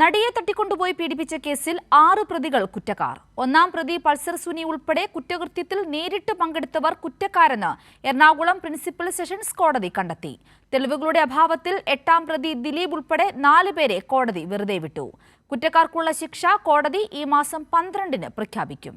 നടിയെ തട്ടിക്കൊണ്ടുപോയി പീഡിപ്പിച്ച കേസിൽ ആറ് പ്രതികൾ കുറ്റക്കാർ. ഒന്നാം പ്രതി പൾസർ സുനി ഉൾപ്പെടെ കുറ്റകൃത്യത്തിൽ നേരിട്ട് പങ്കെടുത്തവർ കുറ്റക്കാരെന്ന് എറണാകുളം പ്രിൻസിപ്പൽ സെഷൻസ് കോടതി കണ്ടെത്തി. തെളിവുകളുടെ അഭാവത്തിൽ എട്ടാം പ്രതി ദിലീപ് ഉൾപ്പെടെ നാല് പേരെ കോടതി വെറുതെ വിട്ടു. കുറ്റക്കാർക്കുള്ള ശിക്ഷ കോടതി ഈ മാസം പന്ത്രണ്ടിന് പ്രഖ്യാപിക്കും.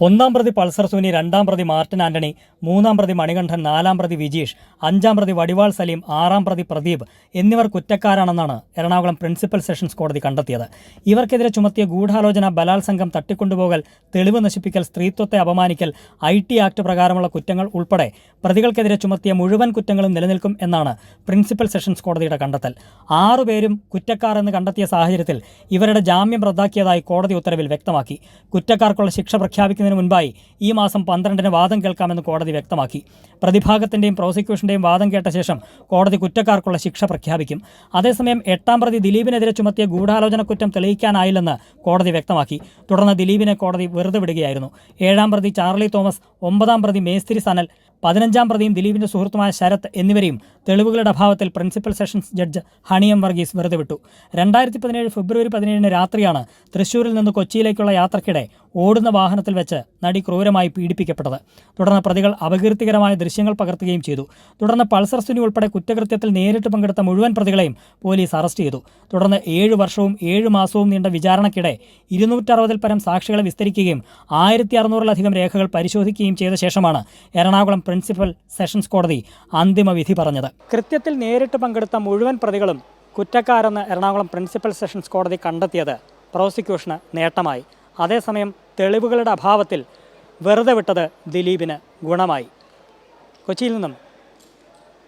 ഒന്നാം പ്രതി പൾസർ സുനി രണ്ടാം പ്രതി മാർട്ടിൻ ആന്റണി മൂന്നാം പ്രതി മണികണ്ഠൻ നാലാം പ്രതി വിജീഷ് അഞ്ചാം പ്രതി വടിവാൾ സലീം ആറാം പ്രതി പ്രദീപ് എന്നിവർ കുറ്റക്കാരാണെന്നാണ് എറണാകുളം പ്രിൻസിപ്പൽ സെഷൻസ് കോടതി കണ്ടെത്തിയത്. ഇവർക്കെതിരെ ചുമത്തിയ ഗൂഢാലോചന ബലാത്സംഗം തട്ടിക്കൊണ്ടുപോകൽ തെളിവ് നശിപ്പിക്കൽ സ്ത്രീത്വത്തെ അപമാനിക്കൽ ഐ ടി ആക്ട് പ്രകാരമുള്ള കുറ്റങ്ങൾ ഉൾപ്പെടെ പ്രതികൾക്കെതിരെ ചുമത്തിയ മുഴുവൻ കുറ്റങ്ങളും നിലനിൽക്കും എന്നാണ് പ്രിൻസിപ്പൽ സെഷൻസ് കോടതിയുടെ കണ്ടെത്തൽ. ആറുപേരും കുറ്റക്കാർ എന്ന് കണ്ടെത്തിയ സാഹചര്യത്തിൽ ഇവരുടെ ജാമ്യം റദ്ദാക്കിയതായി കോടതി ഉത്തരവിൽ വ്യക്തമാക്കി. കുറ്റക്കാർക്കുള്ള ശിക്ഷ പ്രഖ്യാപിക്കുന്നതിന് മുൻപായി ഈ മാസം പന്ത്രണ്ടിന് വാദം കേൾക്കാമെന്ന് കോടതി വ്യക്തമാക്കി. പ്രതിഭാഗത്തിന്റെയും പ്രോസിക്യൂഷന്റെയും വാദം കേട്ട ശേഷം കോടതി കുറ്റക്കാർക്കുള്ള ശിക്ഷ പ്രഖ്യാപിക്കും. അതേസമയം എട്ടാം പ്രതി ദിലീപിനെതിരെ ചുമത്തിയ ഗൂഢാലോചന കുറ്റം തെളിയിക്കാനായില്ലെന്ന് കോടതി വ്യക്തമാക്കി. തുടർന്ന് ദിലീപിനെ കോടതി വെറുതെ വിടുകയായിരുന്നു. ഏഴാം പ്രതി ചാർലി തോമസ് ഒമ്പതാം പ്രതി മേസ്തിരി സനൽ പതിനഞ്ചാം പ്രതിയും ദിലീപിന്റെ സുഹൃത്തുമായ ശരത് എന്നിവരെയും തെളിവുകളുടെ അഭാവത്തിൽ principal sessions judge Honey M Varghese വെറുതെ വിട്ടു. രണ്ടായിരത്തി പതിനേഴ് ഫെബ്രുവരി പതിനേഴിന് രാത്രിയാണ് തൃശൂരിൽ നിന്ന് കൊച്ചിയിലേക്കുള്ള യാത്രക്കിടെ ഓടുന്ന വാഹനത്തിൽ വെച്ച് നടി ക്രൂരമായി പീഡിപ്പിക്കപ്പെട്ടത്. തുടർന്ന് പ്രതികൾ അപകീർത്തികരമായ ദൃശ്യങ്ങൾ പകർത്തുകയും ചെയ്തു. തുടർന്ന് പൾസർ സുനി ഉൾപ്പെടെ കുറ്റകൃത്യത്തിൽ നേരിട്ട് പങ്കെടുത്ത മുഴുവൻ പ്രതികളെയും പോലീസ് അറസ്റ്റ് ചെയ്തു. തുടർന്ന് ഏഴ് വർഷവും ഏഴ് മാസവും നീണ്ട വിചാരണയ്ക്കിടെ ഇരുന്നൂറ്ററുപതിൽ പരം സാക്ഷികളെ വിസ്തരിക്കുകയും ആയിരത്തി അറുന്നൂറിലധികം രേഖകൾ പരിശോധിക്കുകയും ചെയ്ത ശേഷമാണ് എറണാകുളം പ്രിൻസിപ്പൽ സെഷൻസ് കോടതി അന്തിമ വിധി പറഞ്ഞത്. കൃത്യത്തിൽ നേരിട്ട് പങ്കെടുത്ത മുഴുവൻ പ്രതികളും കുറ്റക്കാരെന്ന് എറണാകുളം പ്രിൻസിപ്പൽ സെഷൻസ് കോടതി കണ്ടെത്തിയത് പ്രോസിക്യൂഷന് നേട്ടമായി. അതേസമയം തെളിവുകളുടെ അഭാവത്തിൽ വെറുതെ വിട്ടത് ദിലീപിന് ഗുണമായി. കൊച്ചിയിൽ നിന്നും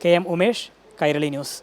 K M Umesh Kairali news.